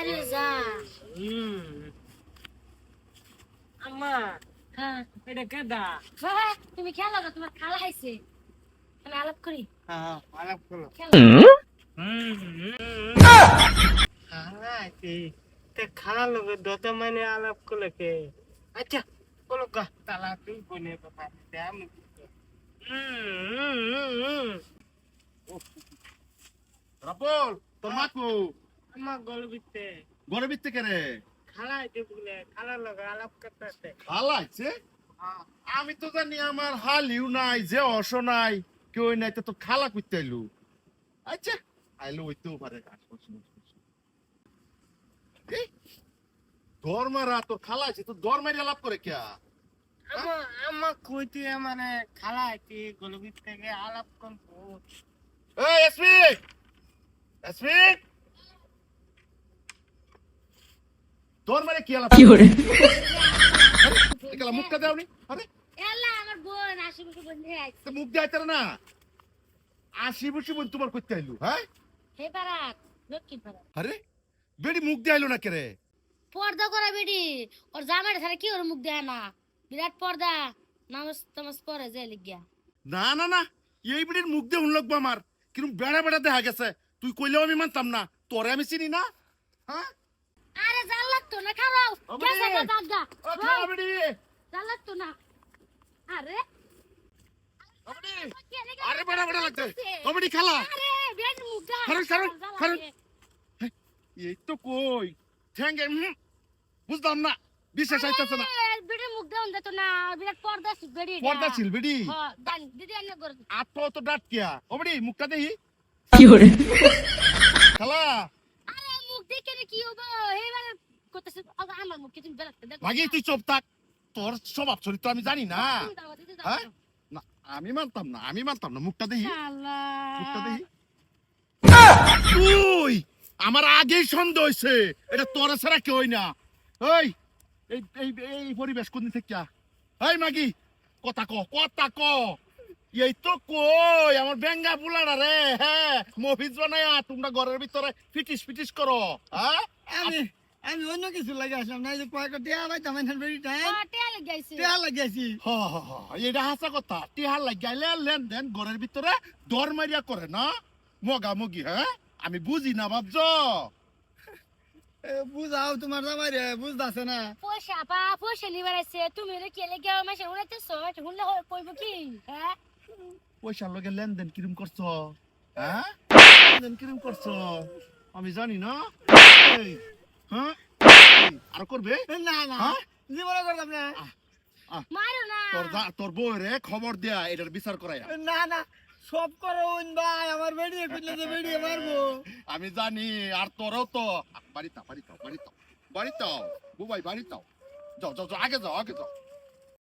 আরে যা হুম আম্মা হ্যাঁ এটা কেডা বাবা তুমি খেলো না তোমার খালা হাইছে আমি আলাপ করি। হ্যাঁ আলাপ করো। খেলো খালা তে খালা লোকে দত মানে আলাপ করলে কে? আচ্ছা বলো কা তালা তুই বলে কথা আমি রাপল তোর মা কো আমার খালা বলে খালা আলাপ করতে হালাইছে আমি তো জানি আমার হালিও নাই যে অস নাই কেউ নাই তো খালা করতে আইলু। আচ্ছা আইলো ওইতেও পারে। দর তোর খালা আছে তোর আলাপ করে আমার কইতে মানে খালা আইতে গলবিত থেকে আলাপ করব। এই এসপি! এসপি দর মারে কি আলাপ কি হরে মুখটা দাওনি আরে। এলা আমার বোন আশেপাশে বোন আইছে মুখ না। বোন তোমার আইলু হ্যাঁ? হে পারাক লক্ষ্মী পারাক আরে বেডি মুখ দিয়ে না কেরে পর্দা করা বেডি। ওর জামাই ছাড়া কি ওর মুখ দেয় না বিরাট পর্দা। নামাজ তামাজ পরে যায় লিগিয়া। না না না। এই বেডির মুখ দিয়ে শুনলক আমার। কিন্তু বেড়া বেড়া দেখা গেছে। তুই কইলেও আমি মানতাম না। তোরে আমি চিনি না। হ্যাঁ? লাগতো না খারাও ওরে! গেছে গা দাগা ও খালা বেডি জাল লাগতো না আরে আরে বেড়া বেড়া লাগছে। ও বেডি খালা। আরে কারণ, কারণ, কারণ। এই তো কই। ঠ্যাঙ্গে বুঝলাম না। বিশ্বাস আইতাছে না। বেডি মুখ দাও না তো না। বিরাট পর্দা ছিল বেডি পর্দা ছিল বেডি। হ্যাঁ দান দিদি আনে করে আত তো ডাট কিয়া ও বেডি মুখটা দেখি খালা। আরে মুখ দেখে কি হব এইবার করতেছে আমার মুখ তুমি বেলাতে দেখো। ভাগি তুই চুপ থাক। তোর স্বভাব চরিত্র আমি জানি না। হ্যাঁ? না আমি মানতাম না আমি মানতাম না। মুখটা দেখি। মুখটা দেখি। তুই আমার আগেই সন্দেহ হয়েছে এটা তোরা ছাড়া কেউই না। এই এই এই এই পরিবেশ কোন থেকে? এই মাগি কথা ক কথা ক। এই তো কই আমার বেঙ্গা বুলারা রে হ্যাঁ মফিজ বানায়া তোমরা ঘরের ভিতরে ফিটিস ফিটিস করো হ্যাঁ? আমি আমি অন্য কিছু লাগে আসলাম না যে কয়েকটা টিয়া ভাই তেমন বেরি টাইম টেয়া লেগে আইছে। টিয়া লাগিয়েছি হ হ হ এটা হাসা কথা। টিহার লাগাইলে লেনদেন ঘরের ভিতরে দর মারিয়া করে না। মগা মগি হ্যাঁ? আমি বুঝি না ভাবছ? বুঝাও তোমার জামাই রে বুঝতেছে না। পয়সা পা পয়সা নিবার আইছে তুমি রে কে লেগে মাসে শুনলে হয় কইব কি? হ্যাঁ? পয়সার লগে লেনদেন কিরম করছ? হ্যাঁ? লেনদেন কিরম করছ? আমি জানি না। হ্যাঁ? আর করবে? না না। হ্যাঁ? জীবনে করতাম না। মারো না। তোর তোর বউ রে খবর দেয়া এটার বিচার না না। সব করো ওইন ভাই। আমার বেড়িয়ে ফেললে তো বেড়িয়ে মারবো। আমি জানি আর তোরও তো। বাড়িতে বাড়িতে বাড়িতে বাড়িতে বুবাই বাড়িতে যাও যাও যাও আগে যাও আগে যাও।